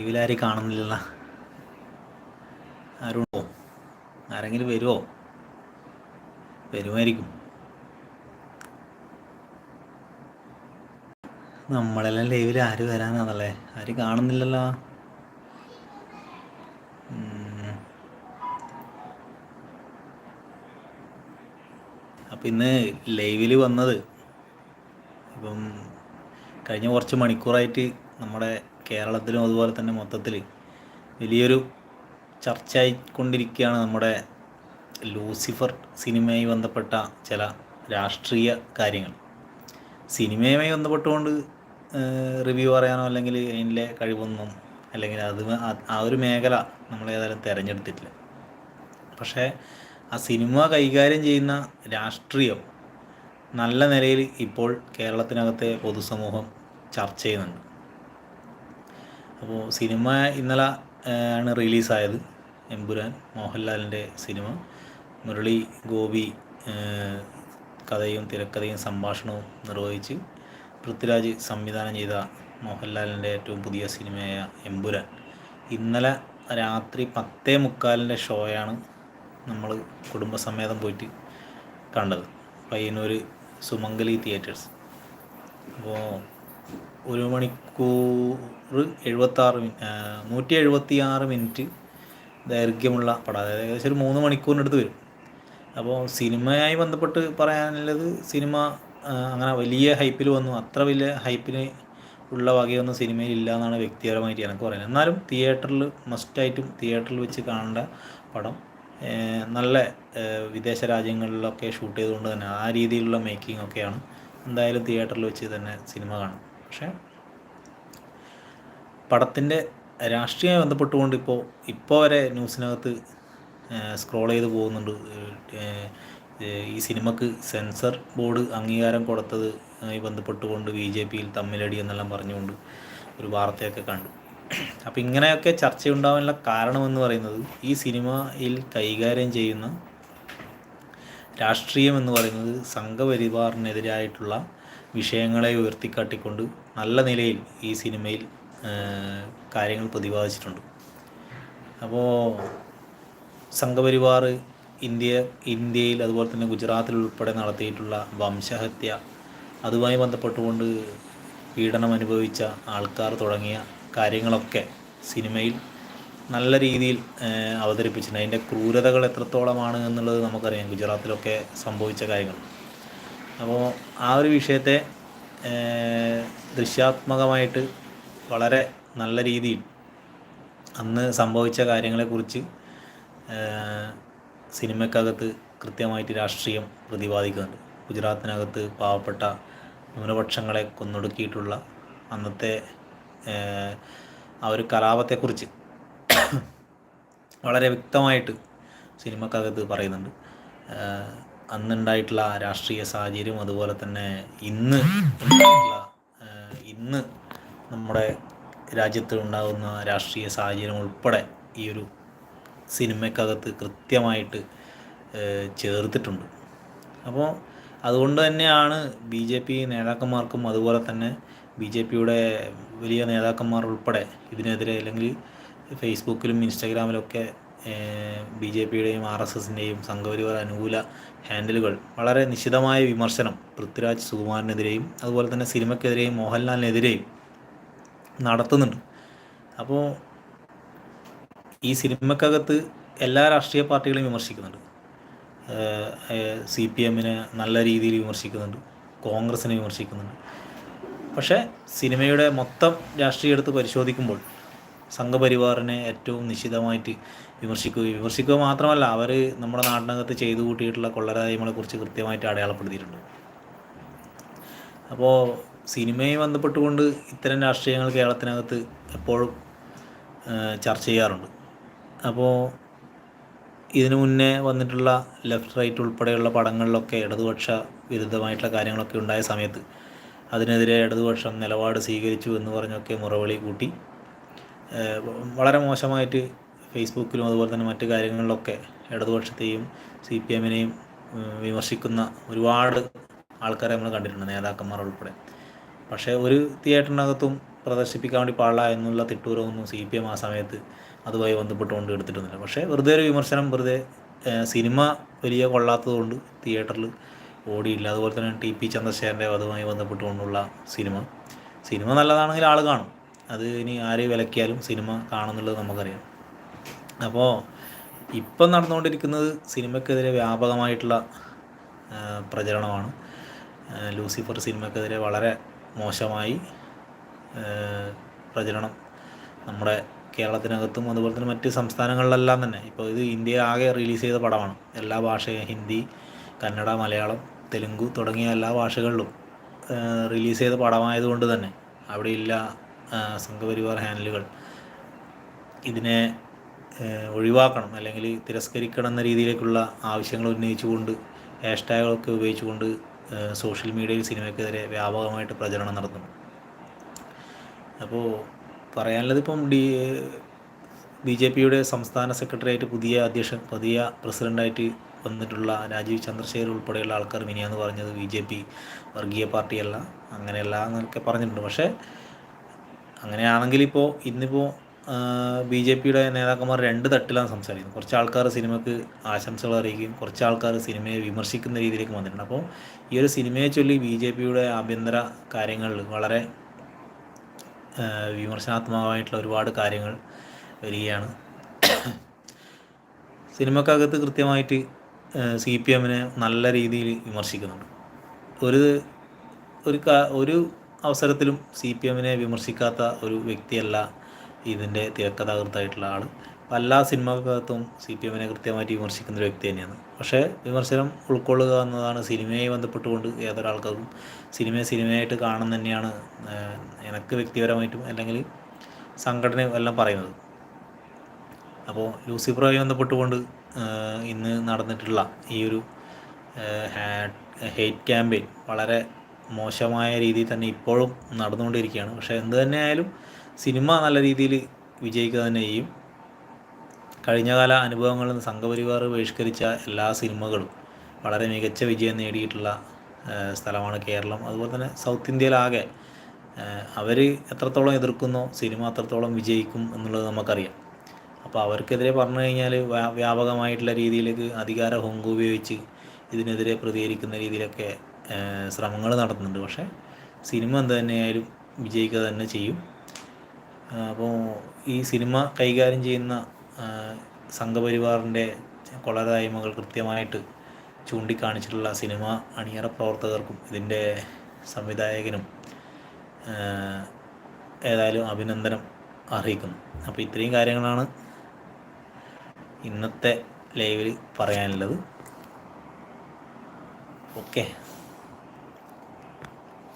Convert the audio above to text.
ലൈവിലാരും കാണുന്നില്ല ആരുണ്ടോ ആരെങ്കിലും വരുമോ വരുമായിരിക്കും. നമ്മളെല്ലാം ലൈവിൽ ആര് വരാനാണല്ലേ? ആരും കാണുന്നില്ലല്ലോ. അപ്പം ഇന്ന് ലൈവിൽ വന്നത് ഇപ്പം കഴിഞ്ഞ കുറച്ച് മണിക്കൂറായിട്ട് നമ്മുടെ കേരളത്തിലും അതുപോലെ തന്നെ മൊത്തത്തിൽ വലിയൊരു ചർച്ചയായിക്കൊണ്ടിരിക്കുകയാണ് നമ്മുടെ ലൂസിഫർ സിനിമയുമായി ബന്ധപ്പെട്ട ചില രാഷ്ട്രീയ കാര്യങ്ങൾ. സിനിമയുമായി ബന്ധപ്പെട്ടുകൊണ്ട് റിവ്യൂ പറയാനോ അല്ലെങ്കിൽ അതിന്റെ കഴിവൊന്നും അല്ലെങ്കിൽ അത് ആ- ഒരു മേഖല നമ്മൾ ഏതായാലും തിരഞ്ഞെടുത്തിട്ടില്ല. പക്ഷേ ആ സിനിമ കൈകാര്യം ചെയ്യുന്ന രാഷ്ട്രീയം നല്ല നിലയിൽ ഇപ്പോൾ കേരളത്തിനകത്തെ പൊതുസമൂഹം ചർച്ച ചെയ്യുന്നുണ്ട്. അപ്പോൾ സിനിമ ഇന്നലെ ആണ് റിലീസായത്. എമ്പുരാൻ മോഹൻലാലിന്റെ സിനിമ. മുരളി ഗോപി കഥയും തിരക്കഥയും സംഭാഷണവും നിർവഹിച്ച് പൃഥ്വിരാജ് സംവിധാനം ചെയ്ത മോഹൻലാലിന്റെ ഏറ്റവും പുതിയ സിനിമയായ എമ്പുരാൻ. ഇന്നലെ രാത്രി പത്തേ മുക്കാലിന്റെ ഷോയാണ് നമ്മൾ കുടുംബസമേതം പോയിട്ട് കണ്ടത്. പയ്യന്നൂർ സുമംഗലി തിയേറ്റേഴ്സ്. അപ്പോൾ ഒരു മണിക്കൂർ എഴുപത്താറ് നൂറ്റി എഴുപത്തി ആറ് മിനിറ്റ് ദൈർഘ്യമുള്ള പടം. അതായത് ഏകദേശം ഒരു മൂന്ന് മണിക്കൂറിനടുത്ത് വരും. അപ്പോൾ സിനിമയായി ബന്ധപ്പെട്ട് പറയാനുള്ളത് സിനിമ അങ്ങനെ വലിയ ഹൈപ്പിൽ വന്നു. അത്ര വലിയ ഹൈപ്പിന് ഉള്ള വകയൊന്നും സിനിമയിൽ ഇല്ല എന്നാണ് വ്യക്തിപരമായിട്ട് എനിക്ക് പറയുന്നത്. എന്നാലും തിയേറ്ററിൽ മസ്റ്റായിട്ടും തിയേറ്ററിൽ വെച്ച് കാണേണ്ട പടം നല്ല വിദേശ രാജ്യങ്ങളിലൊക്കെ ഷൂട്ട് ചെയ്തുകൊണ്ട് തന്നെ ആ രീതിയിലുള്ള മേക്കിംഗ് ഒക്കെയാണ് എന്തായാലും തിയേറ്ററിൽ വെച്ച് തന്നെ സിനിമ കാണും പക്ഷേ പടത്തിന്റെ രാഷ്ട്രീയമായി ബന്ധപ്പെട്ടുകൊണ്ട് ഇപ്പോൾ ഇപ്പോൾ വരെ ന്യൂസിനകത്ത് സ്ക്രോൾ ചെയ്ത് പോകുന്നുണ്ട്. ഈ സിനിമക്ക് സെൻസർ ബോർഡ് അംഗീകാരം കൊടുത്തത് ആയി ബന്ധപ്പെട്ടുകൊണ്ട് ബി ജെ പിയിൽ തമ്മിലടി എന്നെല്ലാം പറഞ്ഞുകൊണ്ട് ഒരു വാർത്തയൊക്കെ കണ്ടു. അപ്പോൾ ഇങ്ങനെയൊക്കെ ചർച്ചയുണ്ടാവാനുള്ള കാരണമെന്ന് പറയുന്നത് ഈ സിനിമയിൽ കൈകാര്യം ചെയ്യുന്ന രാഷ്ട്രീയം എന്ന് പറയുന്നത് സംഘപരിവാറിനെതിരായിട്ടുള്ള വിഷയങ്ങളെ ഉയർത്തിക്കാട്ടിക്കൊണ്ട് നല്ല നിലയിൽ ഈ സിനിമയിൽ കാര്യങ്ങൾ പ്രതിപാദിച്ചിട്ടുണ്ട്. അപ്പോൾ സംഘപരിവാർ ഇന്ത്യ ഇന്ത്യയിൽ അതുപോലെ തന്നെ ഗുജറാത്തിൽ ഉൾപ്പെടെ നടത്തിയിട്ടുള്ള വംശഹത്യ അതുമായി ബന്ധപ്പെട്ടുകൊണ്ട് പീഡനം അനുഭവിച്ച ആൾക്കാർ തുടങ്ങിയ കാര്യങ്ങളൊക്കെ സിനിമയിൽ നല്ല രീതിയിൽ അവതരിപ്പിച്ചിട്ടുണ്ട്. അതിന്റെ ക്രൂരതകൾ എത്രത്തോളമാണ് എന്നുള്ളത് നമുക്കറിയാം. ഗുജറാത്തിലൊക്കെ സംഭവിച്ച കാര്യങ്ങൾ. അപ്പോൾ ആ ഒരു വിഷയത്തെ ദൃശ്യാത്മകമായിട്ട് വളരെ നല്ല രീതിയിൽ അന്ന് സംഭവിച്ച കാര്യങ്ങളെക്കുറിച്ച് സിനിമയ്ക്കകത്ത് കൃത്യമായിട്ട് രാഷ്ട്രീയം പ്രതിപാദിക്കുന്നുണ്ട്. ഗുജറാത്തിനകത്ത് പാവപ്പെട്ട ന്യൂനപക്ഷങ്ങളെ കൊന്നൊടുക്കിയിട്ടുള്ള അന്നത്തെ ആ ഒരു കലാപത്തെക്കുറിച്ച് വളരെ വ്യക്തമായിട്ട് സിനിമക്കകത്ത് പറയുന്നുണ്ട്. അന്നുണ്ടായിട്ടുള്ള രാഷ്ട്രീയ സാഹചര്യം അതുപോലെ തന്നെ ഇന്ന് ഇന്ന് നമ്മുടെ രാജ്യത്ത് ഉണ്ടാകുന്ന രാഷ്ട്രീയ സാഹചര്യം ഉൾപ്പെടെ ഈ ഒരു സിനിമയ്ക്കകത്ത് കൃത്യമായിട്ട് ചേർത്തിട്ടുണ്ട്. അപ്പോൾ അതുകൊണ്ട് തന്നെയാണ് ബി ജെ പി നേതാക്കന്മാർക്കും അതുപോലെ തന്നെ ബി ജെ പിയുടെ വലിയ നേതാക്കന്മാർ ഉൾപ്പെടെ ഇതിനെതിരെ അല്ലെങ്കിൽ ഫേസ്ബുക്കിലും ഇൻസ്റ്റാഗ്രാമിലൊക്കെ ബി ജെ പിയുടെയും ആർ എസ് എസിന്റെയും സംഘപരിവാർ അനുകൂല ഹാൻഡിലുകൾ. വളരെ നിശിതമായ വിമർശനം പൃഥ്വിരാജ് സുകുമാരനെതിരെയും അതുപോലെ തന്നെ സിനിമയ്ക്കെതിരെയും മോഹൻലാലിനെതിരെയും നടത്തുന്നുണ്ട്. അപ്പോൾ ഈ സിനിമക്കകത്ത് എല്ലാ രാഷ്ട്രീയ പാർട്ടികളെയും വിമർശിക്കുന്നുണ്ട്. സി പി എമ്മിനെ നല്ല രീതിയിൽ വിമർശിക്കുന്നുണ്ട്. കോൺഗ്രസിനെ വിമർശിക്കുന്നുണ്ട്. പക്ഷേ സിനിമയുടെ മൊത്തം രാഷ്ട്രീയം എടുത്ത് പരിശോധിക്കുമ്പോൾ സംഘപരിവാറിനെ ഏറ്റവും നിശിതമായിട്ട് വിമർശിക്കുകയും വിമർശിക്കുക മാത്രമല്ല അവർ നമ്മുടെ നാടിനകത്ത് ചെയ്തു കൂട്ടിയിട്ടുള്ള കൊള്ളരായ്മകളെക്കുറിച്ച് കൃത്യമായിട്ട് അടയാളപ്പെടുത്തിയിട്ടുണ്ട്. അപ്പോൾ സിനിമയെ ബന്ധപ്പെട്ടുകൊണ്ട് ഇത്തരം രാഷ്ട്രീയങ്ങൾ കേരളത്തിനകത്ത് എപ്പോഴും ചർച്ച ചെയ്യാറുണ്ട്. അപ്പോൾ ഇതിനു മുന്നേ വന്നിട്ടുള്ള ലെഫ്റ്റ് റൈറ്റ് ഉൾപ്പെടെയുള്ള പടങ്ങളിലൊക്കെ ഇടതുപക്ഷ വിരുദ്ധമായിട്ടുള്ള കാര്യങ്ങളൊക്കെ ഉണ്ടായ സമയത്ത് അതിനെതിരെ ഇടതുപക്ഷം നിലപാട് സ്വീകരിച്ചു എന്ന് പറഞ്ഞൊക്കെ മുറവിളി കൂട്ടി വളരെ മോശമായിട്ട് ഫേസ്ബുക്കിലും അതുപോലെ തന്നെ മറ്റു കാര്യങ്ങളിലൊക്കെ ഇടതുപക്ഷത്തെയും സി പി എമ്മിനെയും വിമർശിക്കുന്ന ഒരുപാട് ആൾക്കാരെ നമ്മൾ കണ്ടിട്ടുണ്ട് നേതാക്കന്മാർ ഉൾപ്പെടെ. പക്ഷേ ഒരു തിയേറ്ററിനകത്തും പ്രദർശിപ്പിക്കാൻ വേണ്ടി പാടില്ല എന്നുള്ള തിട്ടൂരമൊന്നും സി പി എം ആ സമയത്ത് അതുമായി ബന്ധപ്പെട്ടുകൊണ്ട് എടുത്തിട്ടൊന്നുമില്ല. പക്ഷേ വെറുതെ ഒരു വിമർശനം വെറുതെ സിനിമ വലിയ കൊള്ളാത്തതുകൊണ്ട് തിയേറ്ററിൽ ഓടിയില്ല. അതുപോലെ തന്നെ ടി പി ചന്ദ്രശേഖരന്റെ അതുമായി ബന്ധപ്പെട്ടുകൊണ്ടുള്ള സിനിമ. സിനിമ നല്ലതാണെങ്കിൽ ആൾ കാണും. അത് ഇനി ആരെ വിലക്കിയാലും സിനിമ കാണുന്നുള്ളത് നമുക്കറിയാം. അപ്പോൾ ഇപ്പം നടന്നുകൊണ്ടിരിക്കുന്നത് സിനിമയ്ക്കെതിരെ വ്യാപകമായിട്ടുള്ള പ്രചരണമാണ്. ലൂസിഫർ സിനിമയ്ക്കെതിരെ വളരെ മോശമായി പ്രചരണം നമ്മുടെ കേരളത്തിനകത്തും അതുപോലെ തന്നെ മറ്റ് സംസ്ഥാനങ്ങളിലെല്ലാം തന്നെ. ഇപ്പോൾ ഇത് ഇന്ത്യ ആകെ റിലീസ് ചെയ്ത പടമാണ്. എല്ലാ ഭാഷയും ഹിന്ദി കന്നഡ മലയാളം തെലുങ്ക് തുടങ്ങിയ എല്ലാ ഭാഷകളിലും റിലീസ് ചെയ്ത പടമായതുകൊണ്ട് തന്നെ അവിടെയില്ല ആ, സംഘപരിവാർ ഹാൻഡിലുകൾ ഇതിനെ ഒഴിവാക്കണം അല്ലെങ്കിൽ തിരസ്കരിക്കണം എന്ന രീതിയിലേക്കുള്ള ആവശ്യങ്ങൾ ഉന്നയിച്ചുകൊണ്ട് ഹാഷ്ടാഗുകളൊക്കെ ഉപയോഗിച്ചുകൊണ്ട് സോഷ്യൽ മീഡിയയിൽ സിനിമയ്ക്കെതിരെ വ്യാപകമായിട്ട് പ്രചരണം നടത്തുന്നു. അപ്പോൾ പറയാനുള്ളത് ഇപ്പം ഡി ബി ജെ പിയുടെ സംസ്ഥാന സെക്രട്ടറിയായിട്ട് പുതിയ അധ്യക്ഷൻ പുതിയ പ്രസിഡന്റായിട്ട് വന്നിട്ടുള്ള രാജീവ് ചന്ദ്രശേഖർ ഉൾപ്പെടെയുള്ള ആൾക്കാർ മിനിയാന്ന് പറഞ്ഞത് ബി ജെ പി വർഗീയ പാർട്ടിയല്ല അങ്ങനെയല്ല എന്നൊക്കെ പറഞ്ഞിട്ടുണ്ട്. പക്ഷേ അങ്ങനെയാണെങ്കിൽ ഇപ്പോൾ ഇന്നിപ്പോൾ ബി ജെ പിയുടെ നേതാക്കന്മാർ രണ്ട് തട്ടിലാണ് സംസാരിക്കുന്നത്. കുറച്ച് ആൾക്കാർ സിനിമയ്ക്ക് ആശംസകൾ അറിയിക്കും കുറച്ച് ആൾക്കാർ സിനിമയെ വിമർശിക്കുന്ന രീതിയിലേക്ക് വന്നിട്ടുണ്ട്. അപ്പോൾ ഈ ഒരു സിനിമയെ ചൊല്ലി ബി ജെ പിയുടെ ആഭ്യന്തര കാര്യങ്ങളിൽ വളരെ വിമർശനാത്മകമായിട്ടുള്ള ഒരുപാട് കാര്യങ്ങൾ വരികയാണ്. സിനിമക്കകത്ത് കൃത്യമായിട്ട് സി പി എമ്മിനെ നല്ല രീതിയിൽ വിമർശിക്കുന്നുണ്ട്. ഒരു ഒരു ഒരു അവസരത്തിലും സി പി എമ്മിനെ വിമർശിക്കാത്ത ഒരു വ്യക്തിയല്ല ഇതിന്റെ തിരക്കഥാകൃത്തായിട്ടുള്ള ആൾ എല്ലാ സിനിമകൾക്കകത്തും സി പി എമ്മിനെ കൃത്യമായിട്ട് വിമർശിക്കുന്ന ഒരു വ്യക്തി തന്നെയാണ്. പക്ഷേ വിമർശനം ഉൾക്കൊള്ളുക എന്നതാണ് സിനിമയെ ബന്ധപ്പെട്ടുകൊണ്ട് ഏതൊരാൾക്കും സിനിമയെ സിനിമയായിട്ട് കാണുന്ന തന്നെയാണ് എനിക്ക് വ്യക്തിപരമായിട്ടും അല്ലെങ്കിൽ സംഘടന എല്ലാം പറയുന്നത്. അപ്പോൾ ലൂസിഫറുമായി ബന്ധപ്പെട്ടുകൊണ്ട് ഇന്ന് നടന്നിട്ടുള്ള ഈ ഒരു ഹേറ്റ് ക്യാമ്പയിൻ വളരെ മോശമായ രീതിയിൽ തന്നെ ഇപ്പോഴും നടന്നുകൊണ്ടിരിക്കുകയാണ്. പക്ഷേ എന്ത് തന്നെയായാലും സിനിമ നല്ല രീതിയിൽ വിജയിക്കുക തന്നെ ചെയ്യും. കഴിഞ്ഞകാല അനുഭവങ്ങളിൽ നിന്ന് സംഘപരിവാർ ബഹിഷ്കരിച്ച എല്ലാ സിനിമകളും വളരെ മികച്ച വിജയം നേടിയിട്ടുള്ള സ്ഥലമാണ് കേരളം. അതുപോലെ തന്നെ സൗത്ത് ഇന്ത്യയിലാകെ അവർ എത്രത്തോളം എതിർക്കുന്നോ സിനിമ അത്രത്തോളം വിജയിക്കും എന്നുള്ളത് നമുക്കറിയാം. അപ്പോൾ അവർക്കെതിരെ പറഞ്ഞു കഴിഞ്ഞാൽ വ്യാപകമായിട്ടുള്ള രീതിയിലേക്ക് അധികാര ഹൊങ്ക് ഉപയോഗിച്ച് ഇതിനെതിരെ പ്രതികരിക്കുന്ന രീതിയിലൊക്കെ ശ്രമങ്ങൾ നടത്തുന്നുണ്ട്. പക്ഷേ സിനിമ എന്ത് തന്നെയായാലും വിജയിക്കുക തന്നെ ചെയ്യും. അപ്പോൾ ഈ സിനിമ കൈകാര്യം ചെയ്യുന്ന സംഘപരിവാറിന്റെ കൊളരായ്മകൾ കൃത്യമായിട്ട് ചൂണ്ടിക്കാണിച്ചിട്ടുള്ള സിനിമ അണിയറ പ്രവർത്തകർക്കും ഇതിന്റെ സംവിധായകനും ഏതായാലും അഭിനന്ദനം അർഹിക്കുന്നു. അപ്പോൾ ഇത്രയും കാര്യങ്ങളാണ് ഇന്നത്തെ ലൈവിൽ പറയാനുള്ളത്. ഓക്കെ.